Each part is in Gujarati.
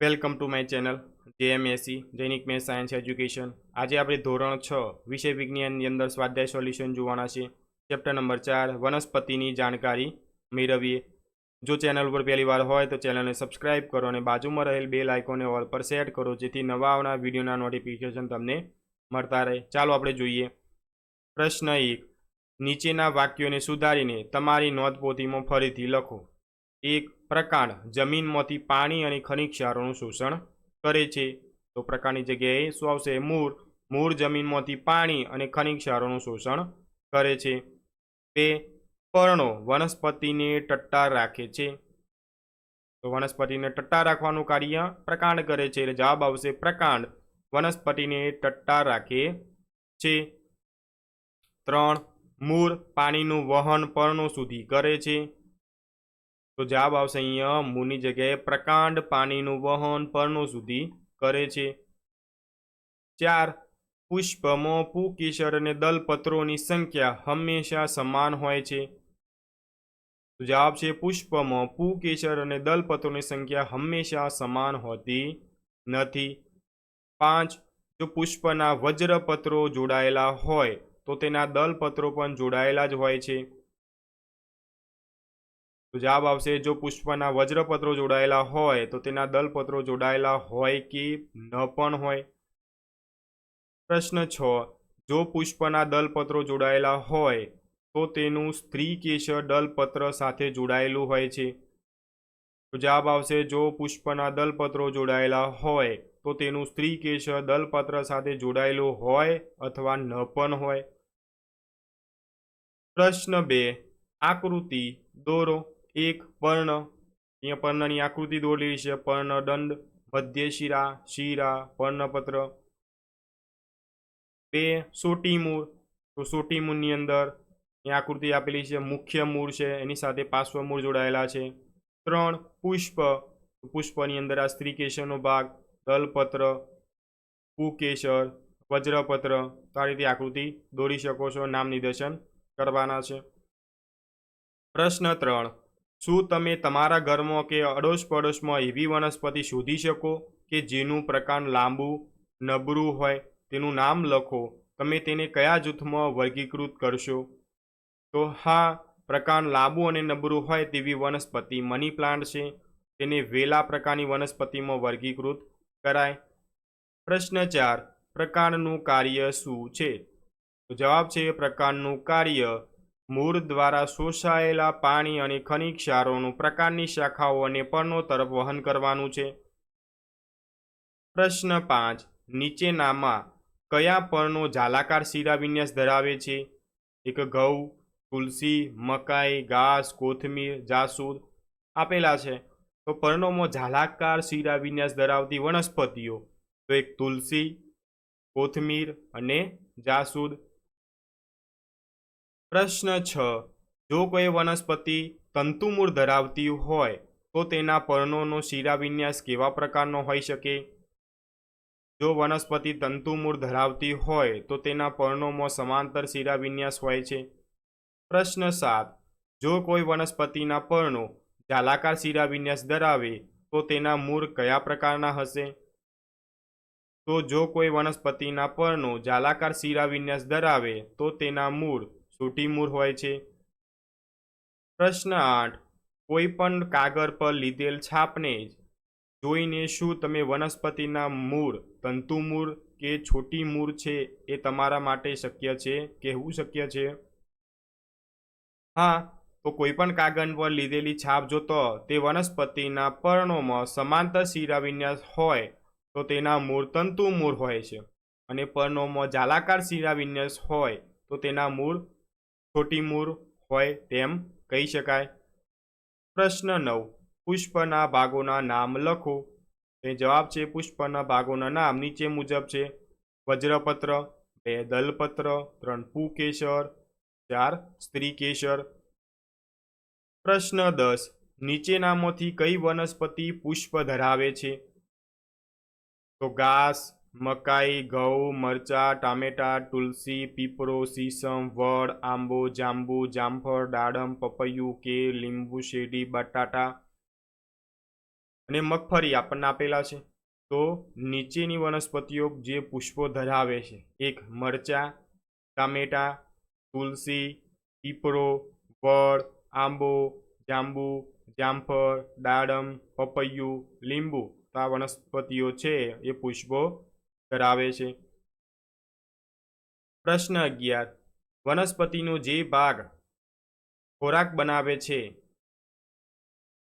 Welcome to my channel, JMSC Jainik math science, education. આજે આપણે ધોરણ છ, વિષય વિજ્ઞાનની અંદર સ્વાધ્યાય સોલ્યુશન જોવાના છે. ચેપ્ટર નંબર ચાર, વનસ્પતિની જાણકારી મેળવીએ. જો ચેનલ ઉપર પહેલી વાર હોય તો ચેનલને સબસ્ક્રાઇબ કરો અને બાજુમાં રહેલ બે લાઇકોને ઓલ પર સેટ કરો, જેથી નવા આવનાર વિડીયોના નોટિફિકેશન તમને મળતા રહે. ચાલો આપણે જોઈએ. પ્રશ્ન એક, નીચેના વાક્યોને સુધારીને તમારી નોંધપોથીમાં ફરીથી લખો. એક પ્રકાંડ જમીનમાંથી પાણી અને ખનિજ ક્ષારોનું શોષણ કરે છે. તો પ્રકારની જગ્યાએ શું આવશે? મૂળ મૂળ જમીનમાંથી પાણી અને ખનિજ ક્ષારોનું શોષણ કરે છે. બે, પર્ણો વનસ્પતિને ટટ્ટાર રાખે છે. તો વનસ્પતિને ટટ્ટાર રાખવાનું કાર્ય પ્રકાંડ કરે છે. એટલે જવાબ આવશે પ્રકાંડ. વનસ્પતિને ટટ્ટાર રાખે છે. ત્રણ મૂળ પાણીનું વહન પર્ણો સુધી કરે છે. તો જવાબ આવશે અહીંયા મૂની જગ્યાએ પ્રકાંડ પાણીનું વહન પર્ણો સુધી કરે છે. ચાર, પુષ્પમાં, પુકેસર અને દલપત્રોની સંખ્યા હંમેશા સમાન હોય છે. તો જવાબ છે પુષ્પમાં, પુકેસર અને દલપત્રોની સંખ્યા હંમેશા સમાન હોતી નથી. પાંચ, જો પુષ્પના વજ્રપત્રો જોડાયેલા હોય તો તેના દલપત્રો પણ જોડાયેલા જ હોય છે. તો જવાબ આવશે, જો પુષ્પના વજ્રપત્રો જોડાયેલા હોય, તો તેના દલપત્રો જોડાયેલા હોય કે ન પણ હોય? પ્રશ્ન છ. જો પુષ્પના દલપત્રો જોડાયેલા હોય, તો તેનું સ્ત્રી કેસર દલપત્ર સાથે જોડાયેલું હોય છે. તો જવાબ આવશે, જો પુષ્પના દલપત્રો જોડાયેલા હોય, તો તેનું સ્ત્રી કેસર દલપત્ર સાથે જોડાયેલું હોય અથવા ન પણ હોય? પ્રશ્ન બે. આકૃતિ દોરો. એક પર્ણ. અહીંયા પર્ણની આકૃતિ દોરેલી છે. પર્ણદંડ મધ્ય શિરા શિરા, પર્ણપત્ર. બે સોટી મૂળ તો સોટી મૂળની અંદર અહીંયા આકૃતિ આપેલી છે. મુખ્ય મૂળ છે. એની સાથે પાર્શ્વ મૂળ જોડાયેલા છે. ત્રણ પુષ્પ. પુષ્પની અંદર આ સ્ત્રીકેશરનો ભાગ, દલપત્ર, કુકેશર, વજ્રપત્ર. તો આ રીતે આકૃતિ દોરી શકો છો. નામ નિદર્શન કરવાના છે. પ્રશ્ન ત્રણ. શું તમે તમારા ઘરમાં કે અડોશ પડોશમાં એવી વનસ્પતિ શોધી શકો કે જેનું પ્રકાંડ લાંબુ, નબળું હોય? તેનું નામ લખો. તમે તેને કયા જૂથમાં વર્ગીકૃત કરશો? તો હા, પ્રકાંડ લાંબુ અને નબળું હોય તેવી વનસ્પતિ મની પ્લાન્ટ છે. તેને વેલા પ્રકારની વનસ્પતિમાં વર્ગીકૃત કરાય. પ્રશ્ન ચાર, પ્રકાંડનું કાર્ય શું છે? તો જવાબ છે, પ્રકાંડનું કાર્ય મૂળ દ્વારા શોષાયેલા પાણી અને ખનિજ ક્ષારોનું પ્રકારની શાખાઓ અને પર્ણો તરફ વહન કરવાનું છે. પ્રશ્ન પાંચ. નીચેનામાં કયા પર્ણો જાલાકાર શિરાવિન્યાસ ધરાવે છે? એક ઘઉં, તુલસી, મકાઈ, ઘાસ, કોથમીર, જાસૂદ આપેલા છે. તો પર્ણોમાં જાલાકાર શિરાવિન્યાસ ધરાવતી વનસ્પતિઓ તો એક તુલસી, કોથમીર અને જાસૂદ પ્રશ્ન છ. જો કોઈ વનસ્પતિ તંતુમૂળ ધરાવતી હોય, તો તેના પર્ણોનો શિરાવિન્યાસ કેવા પ્રકારનો હોઈ શકે? જો વનસ્પતિ તંતુમૂળ ધરાવતી હોય, તો તેના પર્ણોમાં સમાંતર શિરાવિન્યાસ હોય છે. પ્રશ્ન સાત. જો કોઈ વનસ્પતિના પર્ણો જાલાકાર શિરાવિન્યાસ ધરાવે, તો તેના મૂળ કયા પ્રકારના હશે? તો જો કોઈ વનસ્પતિના પર્ણો જાલાકાર શિરાવિન્યાસ ધરાવે, તો તેના મૂળ સૂટી મૂર હોય છે? પ્રશ્ન આઠ. કોઈ પણ કાગળ પર લીધેલ છાપને જોઈને શું તમે વનસ્પતિના મૂળ તંતુ મૂળ કે છોટી મૂળ છે એ તમારા માટે શક્ય છે, કહેવું શક્ય છે? હા, તો કોઈ પણ કાગળ પર લીધેલી છાપ જોતો તે વનસ્પતિના પર્ણોમાં સમાંતર શિરાવિન્યાસ હોય તો તેના મૂળ તંતુ મૂળ હોય છે અને પર્ણોમાં જાલાકાર શિરાવિન્યાસ હોય તો તેના મૂળ છોટી મૂર હોય તેમ કહી શકાય. પ્રશ્ન નવ. પુષ્પના ભાગોના નામ લખો. તે જવાબ છે, પુષ્પના ભાગોના નામ નીચે મુજબ છે. વજ્રપત્ર, બે દલપત્ર, ત્રણ પુકેસર, ચાર સ્ત્રીકેસર. પ્રશ્ન દસ. નીચેનામાંથી કઈ વનસ્પતિ પુષ્પ ધરાવે છે? તો ઘાસ મકાઈ, ઘઉં, મરચા, ટામેટા, તુલસી, પીપળો સીસમ વડ, આંબો, જાંબુ, જામફળ, દાડમ, પપૈયું, કેળ, લીંબુ, શેરડી, બટાટા અને મગફળી આપણને આપેલા છે. તો નીચેની વનસ્પતિઓ જે પુષ્પો ધરાવે છે, એક મરચા, ટામેટા, તુલસી, પીપળો, વડ, આંબો, જાંબુ, જામફળ, દાડમ, પપૈયું, લીંબુ. આ વનસ્પતિઓ છે એ પુષ્પો ધરાવે છે. પ્રશ્ન અગિયાર. વનસ્પતિનો જે ભાગ ખોરાક બનાવે છે,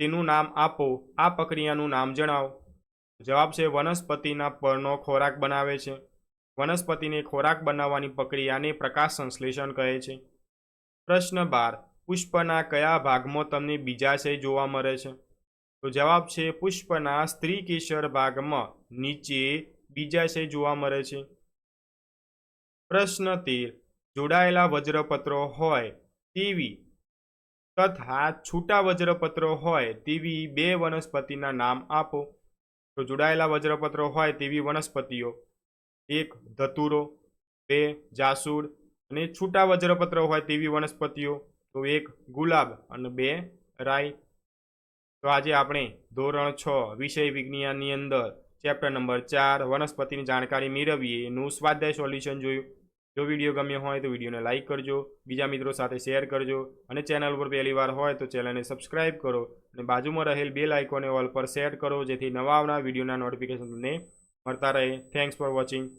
તેનું નામ આપો. આ પ્રક્રિયાનું નામ જણાવો. જવાબ છે, વનસ્પતિના પરનો ખોરાક બનાવે છે. વનસ્પતિને ખોરાક બનાવવાની પ્રક્રિયાને પ્રકાશ સંશ્લેષણ કહે છે. પ્રશ્ન બાર. પુષ્પના કયા ભાગમાં તમને બીજાશય જોવા મળે છે? તો જવાબ છે, પુષ્પના સ્ત્રી કેસર ભાગમાં નીચે બીજાશય જોવા મળે છે. પ્રશ્ન તેર. જોડાયેલા વજ્રપત્રો હોય તેવી તથા છૂટા વજ્રપત્રો હોય તેવી બે વનસ્પતિના નામ આપો. તો જોડાયેલા વજ્રપત્રો હોય તેવી વનસ્પતિઓ. એક ધતુરો, બે જાસૂડ અને છૂટા વજ્રપત્રો હોય તેવી વનસ્પતિઓ. તો એક ગુલાબ અને બે રાઈ. તો આજે આપણે ધોરણ છ વિષય વિજ્ઞાનની અંદર ચેપ્ટર નંબર ચાર, વનસ્પતિની જાણકારી મેળવીએ. એનું સ્વાધ્યાય સોલ્યુશન જોયું. જો વીડિયો ગમ્યો હોય તો વિડીયોને લાઇક કરજો. બીજા મિત્રો સાથે શેર કરજો. અને ચેનલ પર પહેલી વાર હોય તો ચેનલને સબસ્ક્રાઇબ કરો. અને બાજુમાં રહેલ બે લાઇકોને ઓલ પર સેટ કરો, જેથી નવા આવનાર વિડીયોના નોટિફિકેશન તમને મળતા રહે. Thanks for watching